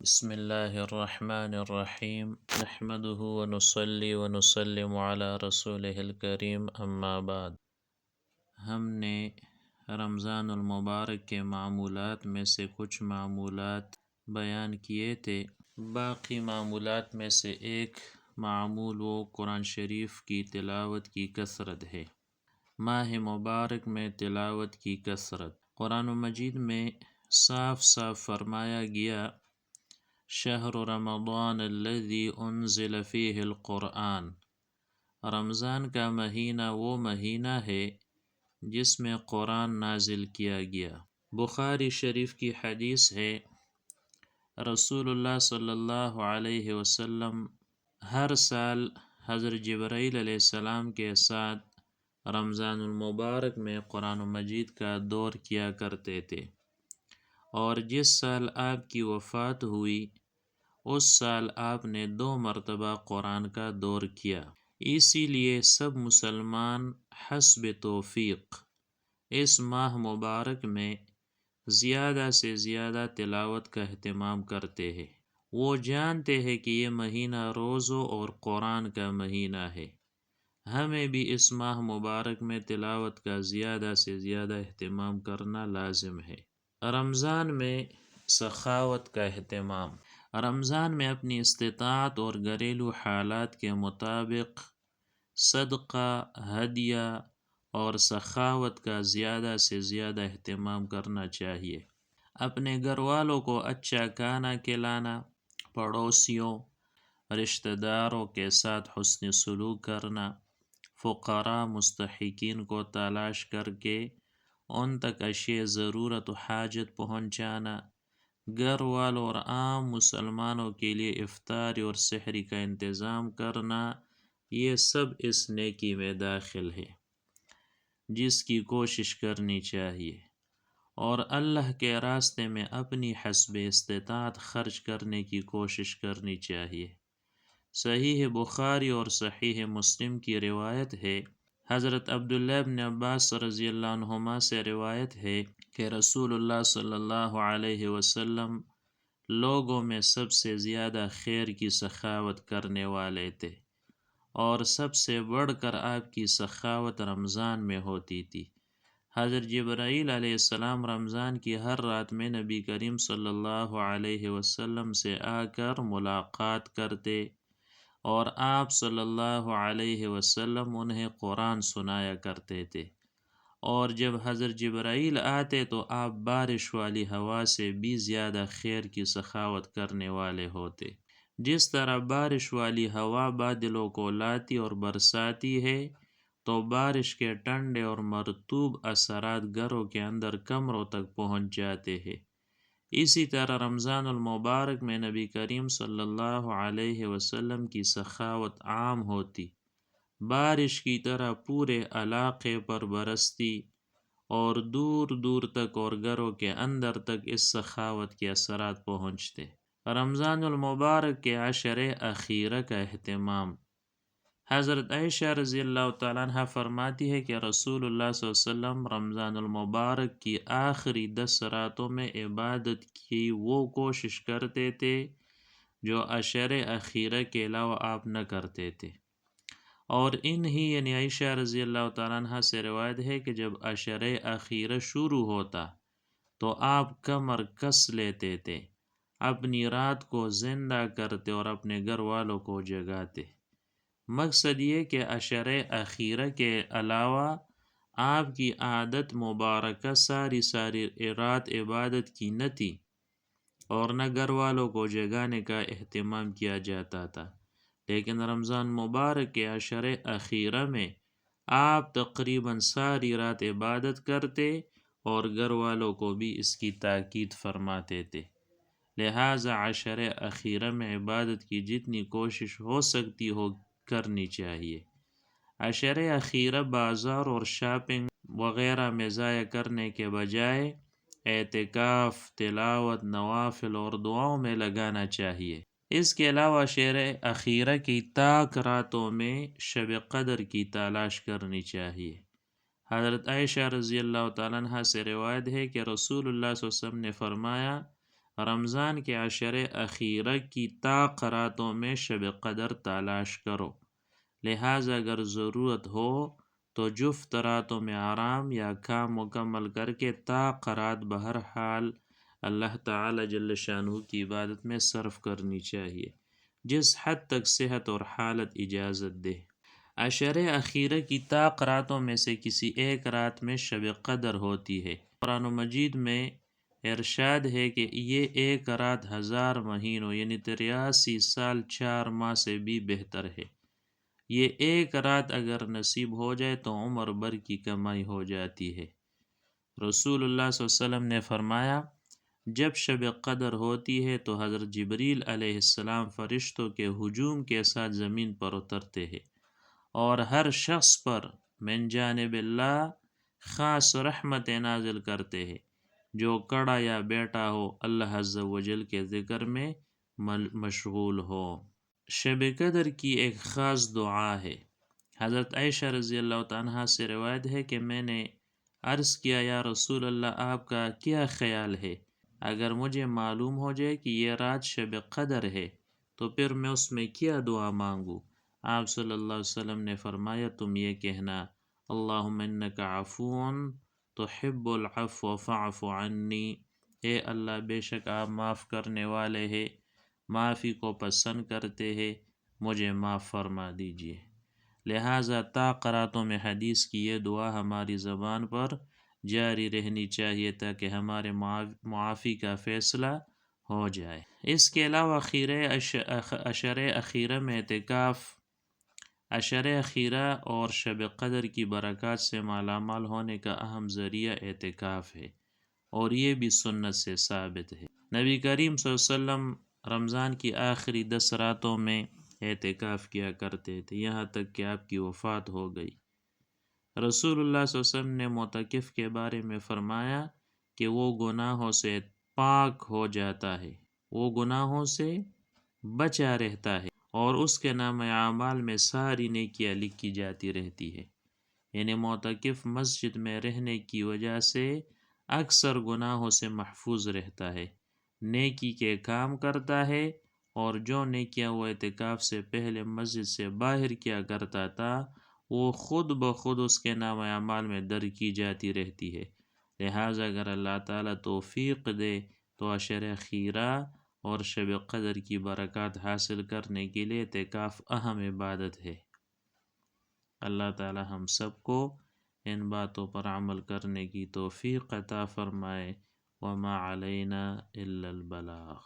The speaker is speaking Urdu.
بسم اللہ الرحمن الرحیم۔ نحمده ونصلي ونسلم على رسول الکریم، اما بعد۔ ہم نے رمضان المبارک کے معمولات میں سے کچھ معمولات بیان کیے تھے۔ باقی معمولات میں سے ایک معمول و قرآن شریف کی تلاوت کی کثرت ہے۔ ماہ مبارک میں تلاوت کی کثرت۔ قرآن مجید میں صاف صاف فرمایا گیا شہر رمضان الذي انزل فيه القرآن. رمضان کا مہینہ وہ مہینہ ہے جس میں قرآن نازل کیا گیا۔ بخاری شریف کی حدیث ہے، رسول اللہ صلی اللہ علیہ وسلم ہر سال حضرت جبرائیل علیہ السلام کے ساتھ رمضان المبارک میں قرآن مجید کا دور کیا کرتے تھے۔ اور جس سال آپ کی وفات ہوئی اس سال آپ نے دو مرتبہ قرآن کا دور کیا۔ اسی لیے سب مسلمان حسب توفیق۔ اس ماہ مبارک میں زیادہ سے زیادہ تلاوت کا اہتمام کرتے ہیں۔ وہ جانتے ہیں کہ یہ مہینہ روزوں اور قرآن کا مہینہ ہے۔ ہمیں بھی اس ماہ مبارک میں تلاوت کا زیادہ سے زیادہ اہتمام کرنا لازم ہے۔ رمضان میں سخاوت کا اہتمام۔ رمضان میں اپنی استطاعت اور گھریلو حالات کے مطابق صدقہ، ہدیہ اور سخاوت کا زیادہ سے زیادہ اہتمام کرنا چاہیے۔ اپنے گھر والوں کو اچھا کھانا کھلانا، پڑوسیوں رشتہ داروں کے ساتھ حسن سلوک کرنا، فقراء مستحقین کو تلاش کر کے ان تک اشیاء ضرورت و حاجت پہنچانا گھر والوں اور عام مسلمانوں کے لیے افطاری اور سحری کا انتظام کرنا، یہ سب اس نیکی میں داخل ہے، جس کی کوشش کرنی چاہیے۔ اور اللہ کے راستے میں اپنی حسب استطاعت خرچ کرنے کی کوشش کرنی چاہیے۔ صحیح بخاری اور صحیح مسلم کی روایت ہے، حضرت عبداللہ بن عباس رضی اللہ عنہما سے روایت ہے کہ رسول اللہ صلی اللہ علیہ وسلم لوگوں میں سب سے زیادہ خیر کی سخاوت کرنے والے تھے اور سب سے بڑھ کر آپ کی سخاوت رمضان میں ہوتی تھی۔ حضرت جبرائیل علیہ السلام رمضان کی ہر رات میں نبی کریم صلی اللہ علیہ وسلم سے آ کر ملاقات کرتے اور آپ صلی اللہ علیہ وسلم انہیں قرآن سنایا کرتے تھے۔ اور جب حضرت جبرائیل آتے تو آپ بارش والی ہوا سے بھی زیادہ خیر کی سخاوت کرنے والے ہوتے۔ جس طرح بارش والی ہوا بادلوں کو لاتی اور برساتی ہے، تو بارش کے ٹنڈے اور مرتوب اثرات گھروں کے اندر کمروں تک پہنچ جاتے ہیں۔ اسی طرح رمضان المبارک میں نبی کریم صلی اللہ علیہ وسلم کی سخاوت عام ہوتی۔ بارش کی طرح پورے علاقے پر برستی اور دور دور تک اور گھروں کے اندر تک اس سخاوت کے اثرات پہنچتے۔ رمضان المبارک کے عشر اخیرہ کا اہتمام۔ حضرت عائشہ رضی اللہ تعالیٰ عنہ فرماتی ہے کہ رسول اللہ صلی اللہ علیہ وسلم رمضان المبارک کی آخری دس راتوں میں عبادت کی وہ کوشش کرتے تھے جو عشر اخیرہ کے علاوہ آپ نہ کرتے تھے۔ اور ان ہی یعنی عائشہ رضی اللہ تعالیٰ عنہ سے روایت ہے کہ جب عشر اخیرہ شروع ہوتا تو آپ کمر کس لیتے تھے، اپنی رات کو زندہ کرتے اور اپنے گھر والوں کو جگاتے۔ مقصد یہ کہ عشر اخیرہ کے علاوہ آپ کی عادت مبارکہ ساری ساری رات عبادت کی نہ تھی اور نہ گھر والوں کو جگانے کا اہتمام کیا جاتا تھا۔ لیکن رمضان مبارک کے عشر اخیرہ میں آپ تقریباً ساری رات عبادت کرتے اور گھر والوں کو بھی اس کی تاکید فرماتے تھے۔ لہٰذا عشر اخیرہ میں عبادت کی جتنی کوشش ہو سکتی ہو کرنی چاہیے۔ عشر اخیرہ بازار اور شاپنگ وغیرہ میں ضائع کرنے کے بجائے اعتکاف، تلاوت، نوافل اور دعاؤں میں لگانا چاہیے۔ اس کے علاوہ شعر اخیرہ کی طاق راتوں میں شب قدر کی تلاش کرنی چاہیے۔ حضرت عائشہ رضی اللہ تعالیٰ عنہ سے روایت ہے کہ رسول اللہ صلی اللہ علیہ وسلم نے فرمایا، رمضان کے عشر اخیرہ کی تا قراتوں میں شب قدر تلاش کرو۔ لہٰذا اگر ضرورت ہو تو جفت راتوں میں آرام یا کام مکمل کر کے تا قرات بہرحال اللہ تعالی جل شانہ کی عبادت میں صرف کرنی چاہیے، جس حد تک صحت اور حالت اجازت دے۔ عشر اخیرہ کی تا قراتوں میں سے کسی ایک رات میں شب قدر ہوتی ہے۔ قرآن و مجید میں ارشاد ہے کہ یہ ایک رات ہزار مہینوں یعنی تریاسی سال چار ماہ سے بھی بہتر ہے۔ یہ ایک رات اگر نصیب ہو جائے تو عمر بر کی کمائی ہو جاتی ہے۔ رسول اللہ صلی اللہ علیہ وسلم نے فرمایا جب شب قدر ہوتی ہے تو حضرت جبریل علیہ السلام فرشتوں کے ہجوم کے ساتھ زمین پر اترتے ہیں اور ہر شخص پر من جانب اللہ خاص رحمت نازل کرتے ہیں۔ جو کڑا یا بیٹا ہو، اللہ عز و جل کے ذکر میں مشغول ہو۔ شب قدر کی ایک خاص دعا ہے۔ حضرت عائشہ رضی اللہ تعالیٰ سے روایت ہے کہ میں نے عرض کیا، یا رسول اللہ، آپ کا کیا خیال ہے؟ اگر مجھے معلوم ہو جائے کہ یہ رات شب قدر ہے، تو پھر میں اس میں کیا دعا مانگوں؟ آپ صلی اللہ علیہ وسلم نے فرمایا، تم یہ کہنا اللہ کا عفون تو حب العفو فعف عنی اے اللہ، بے شک آپ معاف کرنے والے ہیں، معافی کو پسند کرتے ہیں، مجھے معاف فرما دیجیے لہٰذا تا قراتوں میں حدیث کی یہ دعا ہماری زبان پر جاری رہنی چاہیے تاکہ ہمارے معافی کا فیصلہ ہو جائے۔ اس کے علاوہ اخیر اشر اخیرہ میں اعتکاف، اشر اخیرہ اور شب قدر کی برکات سے مالا مال ہونے کا اہم ذریعہ اعتکاف ہے اور یہ بھی سنت سے ثابت ہے۔ نبی کریم صلی اللہ علیہ وسلم رمضان کی آخری دس راتوں میں اعتکاف کیا کرتے تھے، یہاں تک کہ آپ کی وفات ہو گئی۔ رسول اللہ صلی اللہ علیہ وسلم نے متقف کے بارے میں فرمایا کہ وہ گناہوں سے پاک ہو جاتا ہے، وہ گناہوں سے بچا رہتا ہے اور اس کے نام اعمال میں ساری نیکیاں لکھی جاتی رہتی ہے۔ یعنی متقف مسجد میں رہنے کی وجہ سے اکثر گناہوں سے محفوظ رہتا ہے، نیکی کے کام کرتا ہے اور جو نیکیاں وہ اعتکاف سے پہلے مسجد سے باہر کیا کرتا تھا وہ خود بخود اس کے نام اعمال میں در کی جاتی رہتی ہے۔ لہٰذا اگر اللہ تعالیٰ توفیق دے تو عشر خیرہ اور شب قدر کی برکات حاصل کرنے کے لیے اعتکاف اہم عبادت ہے۔ اللہ تعالیٰ ہم سب کو ان باتوں پر عمل کرنے کی توفیق عطا فرمائے۔ وما علینا الا البلاغ۔